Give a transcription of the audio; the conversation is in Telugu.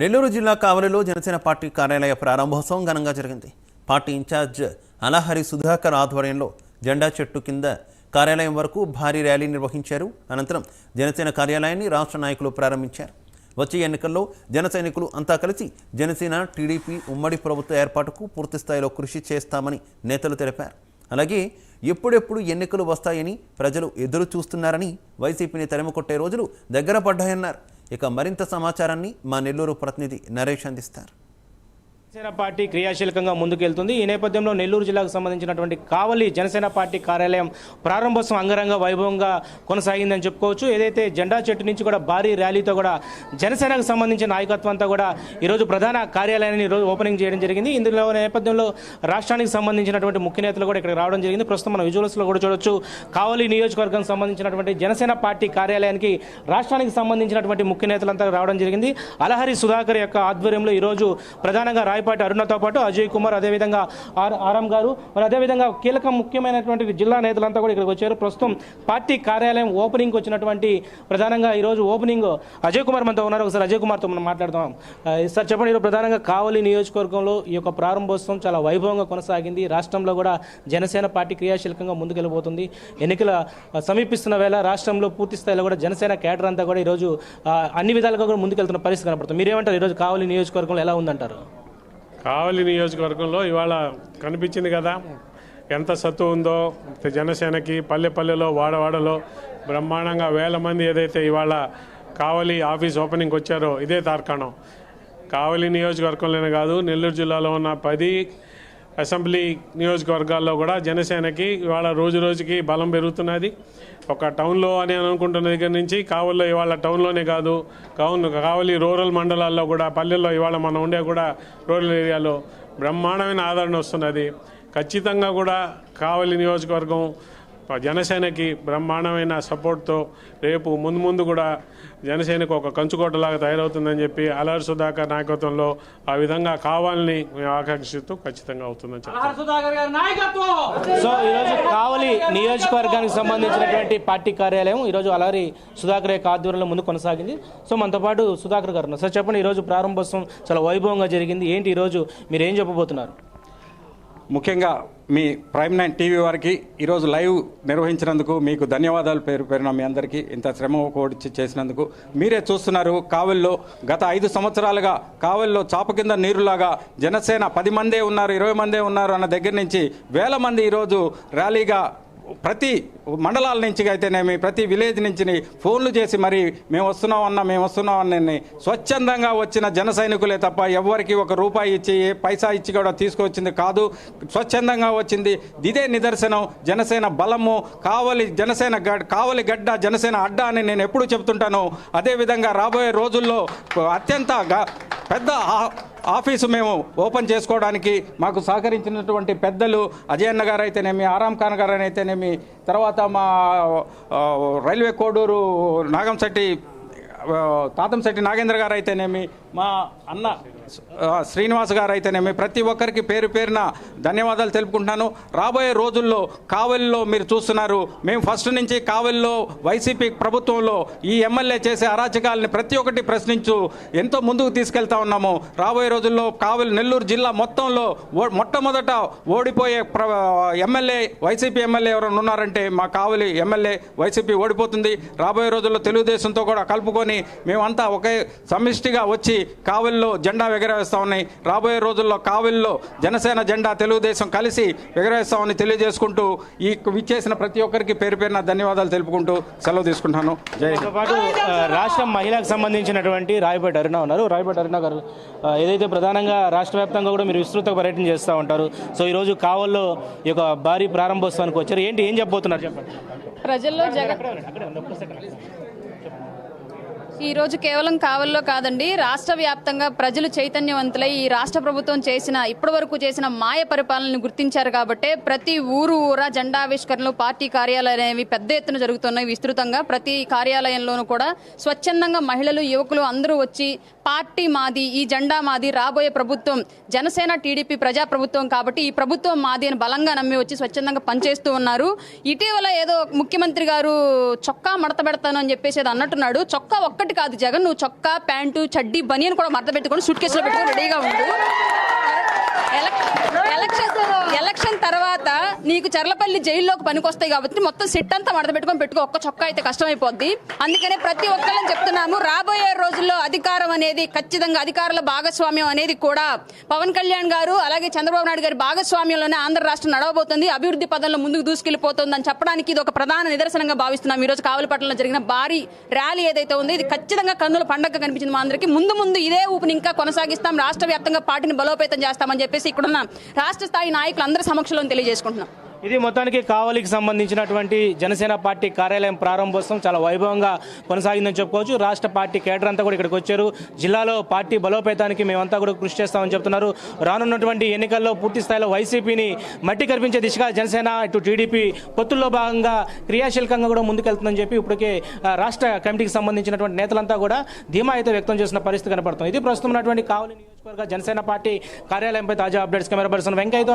నెల్లూరు జిల్లా కావలిలో జనసేన పార్టీ కార్యాలయ ప్రారంభోత్సవం ఘనంగా జరిగింది. పార్టీ ఇన్ఛార్జ్ అలహరి సుధాకర్ ఆధ్వర్యంలో జెండా చెట్టు కింద కార్యాలయం వరకు భారీ ర్యాలీ నిర్వహించారు. అనంతరం జనసేన కార్యాలయాన్ని రాష్ట్ర నాయకులు ప్రారంభించారు. వచ్చే ఎన్నికల్లో జన సైనికులు అంతా కలిసి జనసేన టీడీపీ ఉమ్మడి ప్రభుత్వ ఏర్పాటుకు పూర్తిస్థాయిలో కృషి చేస్తామని నేతలు తెలిపారు. అలాగే ఎప్పుడెప్పుడు ఎన్నికలు వస్తాయని ప్రజలు ఎదురు చూస్తున్నారని వైసీపీని తరిమకొట్టే రోజులు దగ్గర పడ్డాయన్నారు. ఇక మరింత సమాచారాన్ని మా నెల్లూరు ప్రతినిధి నరేష్ అందిస్తారు. జనసేన పార్టీ క్రియాశీలకంగా ముందుకెళ్తుంది. ఈ నేపథ్యంలో నెల్లూరు జిల్లాకు సంబంధించినటువంటి కావలి జనసేన పార్టీ కార్యాలయం ప్రారంభోత్సవం అంగరంగ వైభవంగా కొనసాగిందని చెప్పుకోవచ్చు. ఏదైతే జెండా చెట్టు నుంచి కూడా భారీ ర్యాలీతో కూడా జనసేనకు సంబంధించిన నాయకత్వం అంతా కూడా ఈరోజు ప్రధాన కార్యాలయాన్ని ఈరోజు ఓపెనింగ్ చేయడం జరిగింది. ఇందులో నేపథ్యంలో రాష్ట్రానికి సంబంధించినటువంటి ముఖ్య నేతలు కూడా ఇక్కడికి రావడం జరిగింది. ప్రస్తుతం మన విజువల్స్లో కూడా చూడొచ్చు. కావలి నియోజకవర్గం సంబంధించినటువంటి జనసేన పార్టీ కార్యాలయానికి రాష్ట్రానికి సంబంధించినటువంటి ముఖ్య నేతలంతా రావడం జరిగింది. అలహరి సుధాకర్ యొక్క ఆధ్వర్యంలో ఈరోజు ప్రధానంగా రాయపాటి అరుణతో పాటు అజయ్ కుమార్ అదేవిధంగా ఆర్ ఆరం గారు. మరి అదేవిధంగా కీలక ముఖ్యమైనటువంటి జిల్లా నేతలంతా కూడా ఇక్కడికి వచ్చారు. ప్రస్తుతం పార్టీ కార్యాలయం ఓపెనింగ్ వచ్చినటువంటి ప్రధానంగా ఈరోజు ఓపెనింగ్ అజయ్ కుమార్ మనతో ఉన్నారు. ఒకసారి అజయ్ కుమార్తో మనం మాట్లాడదాం. సార్ చెప్పండి ఈరోజు ప్రధానంగా కావలి నియోజకవర్గంలో ఈ యొక్క ప్రారంభోత్సవం చాలా వైభవంగా కొనసాగింది. రాష్ట్రంలో కూడా జనసేన పార్టీ క్రియాశీలకంగా ముందుకెళ్ళిపోతుంది ఎన్నికల సమీపిస్తున్న వేళ రాష్ట్రంలో పూర్తి స్థాయిలో కూడా జనసేన కేడర్ అంతా కూడా ఈరోజు అన్ని విధాలుగా కూడా ముందుకెళ్తున్న పరిస్థితి కనపడుతుంది. మీరేమంటారు? ఈరోజు కావలి నియోజకవర్గంలో ఎలా ఉందంటారు? కావలి నియోజకవర్గంలో ఇవాళ కనిపించింది కదా ఎంత సత్తు ఉందో జనసేనకి పల్లె పల్లెలో వాడవాడలో బ్రహ్మాండంగా వేల మంది ఏదైతే ఇవాళ కావలి ఆఫీస్ ఓపెనింగ్ వచ్చారో ఇదే తార్కాణం. కావలి నియోజకవర్గంలోనే కాదు నెల్లూరు జిల్లాలో ఉన్న పది అసెంబ్లీ నియోజకవర్గాల్లో కూడా జనసేనకి ఇవాళ రోజు రోజుకి బలం పెరుగుతున్నది. ఒక టౌన్లో అని అనుకుంటున్న దగ్గర నుంచి కావల్లో ఇవాళ టౌన్లోనే కాదు కావును కావలి రూరల్ మండలాల్లో కూడా పల్లెల్లో ఇవాళ మనం ఉండే కూడా రూరల్ ఏరియాలో బ్రహ్మాండమైన ఆదరణ వస్తున్నది. ఖచ్చితంగా కూడా కావలి నియోజకవర్గం జనసేనకి బ్రహ్మాండమైన సపోర్ట్తో రేపు ముందు ముందు కూడా జనసేనకు ఒక కంచుకోటలాగా తయారవుతుందని చెప్పి అలర్ సుధాకర్ నాయకత్వంలో ఆ విధంగా కావాలని మేము ఆకాంక్షిస్తూ ఖచ్చితంగా అవుతుందని సో ఈరోజు కావలి నియోజకవర్గానికి సంబంధించినటువంటి పార్టీ కార్యాలయం ఈరోజు అలరి సుధాకర్ యొక్క ఆధ్వర్యంలో ముందు కొనసాగింది. సో మనతో పాటు సుధాకర్ గారు ఉన్నారు. సార్ చెప్పండి ఈరోజు ప్రారంభోత్సవం చాలా వైభవంగా జరిగింది. ఏంటి ఈరోజు మీరు ఏం చెప్పబోతున్నారు? ముఖ్యంగా మీ ప్రైమ్ నైన్ టీవీ వారికి ఈరోజు లైవ్ నిర్వహించినందుకు మీకు ధన్యవాదాలు పేరు పేరున మీ అందరికీ ఇంత శ్రమ కోడిచ్చి చేసినందుకు. మీరే చూస్తున్నారు కావల్లో గత ఐదు సంవత్సరాలుగా కావల్లో చాప కింద నీరులాగా జనసేన పది మందే ఉన్నారు ఇరవై మందే ఉన్నారు అన్న దగ్గర నుంచి వేల మంది ఈరోజు ర్యాలీగా ప్రతి మండలాల నుంచి అయితేనేమి ప్రతి విలేజ్ నుంచి ఫోన్లు చేసి మరి మేము వస్తున్నాం అన్న మేము వస్తున్నాం స్వచ్ఛందంగా వచ్చిన జన సైనికులే తప్ప ఎవరికి ఒక రూపాయి ఇచ్చి ఏ పైసా ఇచ్చి కూడా తీసుకొచ్చింది కాదు. స్వచ్ఛందంగా వచ్చింది. ఇదే నిదర్శనం. జనసేన బలము కావలి జనసేన గడ్ కావలి గడ్డ జనసేన అడ్డ అని నేను ఎప్పుడు చెప్తుంటాను. అదేవిధంగా రాబోయే రోజుల్లో అత్యంత పెద్ద ఆఫీసు మేము ఓపెన్ చేసుకోవడానికి మాకు సహకరించినటువంటి పెద్దలు అజయన్న గారు అయితేనేమి ఆరాం ఖాన్ గారు అయితేనేమి తర్వాత మా రైల్వే కోడూరు నాగంశెట్టి తాతంశెట్టి నాగేంద్ర గారు అయితేనేమి మా అన్న శ్రీనివాస్ గారు అయితేనేమి ప్రతి ఒక్కరికి పేరు పేరున ధన్యవాదాలు తెలుపుకుంటున్నాను. రాబోయే రోజుల్లో కావలిలో మీరు చూస్తున్నారు. మేము ఫస్ట్ నుంచి కావలిలో వైసీపీ ప్రభుత్వంలో ఈ ఎమ్మెల్యే చేసే అరాచకాలని ప్రతి ఒక్కటి ప్రశ్నించు ఎంతో ముందుకు తీసుకెళ్తా ఉన్నాము. రాబోయే రోజుల్లో కావలి నెల్లూరు జిల్లా మొత్తంలో ఓ- మొట్టమొదట ఓడిపోయే ప్ర ఎమ్మెల్యే వైసీపీ ఎమ్మెల్యే ఎవరైనా ఉన్నారంటే మా కావలి ఎమ్మెల్యే వైసీపీ ఓడిపోతుంది. రాబోయే రోజుల్లో తెలుగుదేశంతో కూడా కలుపుకొని మేమంతా ఒకే సమిష్టిగా వచ్చి కావలిలో జెండా ఎగరవేస్తా ఉన్నాయి రాబోయే రోజుల్లో కావలిలో జనసేన జెండా తెలుగుదేశం కలిసి ఎగరవేస్తామని తెలియజేసుకుంటూ ఈ విచ్చేసిన ప్రతి ఒక్కరికి పేరు పేరున ధన్యవాదాలు తెలుపుకుంటూ సెలవు తీసుకుంటాను జై హింద్. తో పాటు రాష్ట్ర మహిళకు సంబంధించినటువంటి రాయపేట అరుణ ఉన్నారు రాయపేట అరుణ గారు ఏదైతే ప్రధానంగా రాష్ట్ర వ్యాప్తంగా కూడా మీరు విస్తృత పర్యటన చేస్తూ ఉంటారు సో ఈ రోజు కావల్లో ఈ యొక్క భారీ ప్రారంభోత్సవానికి వచ్చారు ఏంటి ఏం చెప్పబోతున్నారు చెప్పండి ప్రజల్లో జగన్ ఈ రోజు కేవలం కావల్లో కాదండి రాష్ట్ర వ్యాప్తంగా ప్రజలు చైతన్యవంతులై ఈ రాష్ట్ర ప్రభుత్వం చేసిన ఇప్పటి వరకు చేసిన మాయ పరిపాలనను గుర్తించారు కాబట్టే ప్రతి ఊరు ఊరా జెండావిష్కరణలు పార్టీ కార్యాలయాలు అనేవి పెద్ద ఎత్తున జరుగుతున్నాయి విస్తృతంగా. ప్రతి కార్యాలయంలోనూ కూడా స్వచ్ఛందంగా మహిళలు యువకులు అందరూ వచ్చి పార్టీ మాది ఈ జెండా మాది రాబోయే ప్రభుత్వం జనసేన టీడీపీ ప్రజా ప్రభుత్వం కాబట్టి ఈ ప్రభుత్వం మాది అని బలంగా నమ్మి వచ్చి స్వచ్ఛందంగా పనిచేస్తూ ఉన్నారు. ఇటీవల ఏదో ముఖ్యమంత్రి గారు చొక్కా మడత పెడతాను అని చెప్పేసి అన్నట్టున్నాడు. చొక్కా ఒక్కటి ఒక్కటి కాదు జగన్ నువ్వు చొక్కా ప్యాంటు చడ్డీ బనియన్ కూడా మడత పెట్టుకొని సూట్ కేసులో పెట్టుకొని రెడీగా ఉండు. ఎలక్షన్స్ ఎలక్షన్ తర్వాత నీకు చర్లపల్లి జైల్లోకి పనికొస్తాయి కాబట్టి మొత్తం సెట్ అంతా మడత పెట్టుకొని పెట్టుకో ఒక్క చొక్కా అయితే కష్టమైపోద్ది. అందుకనే ప్రతి ఒక్కళ్ళని చెప్తున్నాము రాబోయే రోజుల్లో అధికారం అనేది ఖచ్చితంగా అధికారుల భాగస్వామ్యం అనేది కూడా పవన్ కళ్యాణ్ గారు అలాగే చంద్రబాబు నాయుడు గారి భాగస్వామ్యంలోనే ఆంధ్ర రాష్ట్రం నడవబోతుంది అభివృద్ధి పదంలో ముందుకు దూసుకెళ్ళిపోతుంది అని చెప్పడానికి ఇది ఒక ప్రధాన నిదర్శనంగా భావిస్తున్నాం. ఈ రోజు జరిగిన భారీ ర్యాలీ ఏదైతే ఉందో ఇది ఖచ్చితంగా కన్నుల పండగ కనిపించింది మా అందరికీ. ముందు ముందు ఇదే ఊపిని ఇంకా కొనసాగిస్తాం. రాష్ట్ర వ్యాప్తంగా పార్టీని బలోపేతం చేస్తామని చెప్పేసి ఇక్కడున్న రాష్ట్ర స్థాయి నాయకులు అందరి సమక్షంలో తెలియజేసుకుంటున్నాం. ఇది మొత్తానికి కావలికి సంబంధించినటువంటి జనసేన పార్టీ కార్యాలయం ప్రారంభోత్సవం చాలా వైభవంగా కొనసాగిందని చెప్పుకోవచ్చు. రాష్ట్ర పార్టీ కేడర్ అంతా కూడా ఇక్కడికి వచ్చారు. జిల్లాలో పార్టీ బలోపేతానికి మేమంతా కూడా కృషి చేస్తామని చెప్తున్నారు. రానున్నటువంటి ఎన్నికల్లో పూర్తి స్థాయిలో వైసీపీని మట్టి కనిపించే దిశగా జనసేన ఇటు టీడీపీ పొత్తుల్లో భాగంగా క్రియాశీలకంగా కూడా ముందుకెళ్తుందని చెప్పి ఇప్పటికే రాష్ట్ర కమిటీకి సంబంధించినటువంటి నేతలంతా కూడా ధీమా అయితే వ్యక్తం చేసిన పరిస్థితి కనపడుతుంది. ఇది ప్రస్తుతం ఉన్నటువంటి కావలి నియోజకవర్గ జనసేన పార్టీ కార్యాలయంపై తాజా అప్డేట్స్. Camera person Venkaiah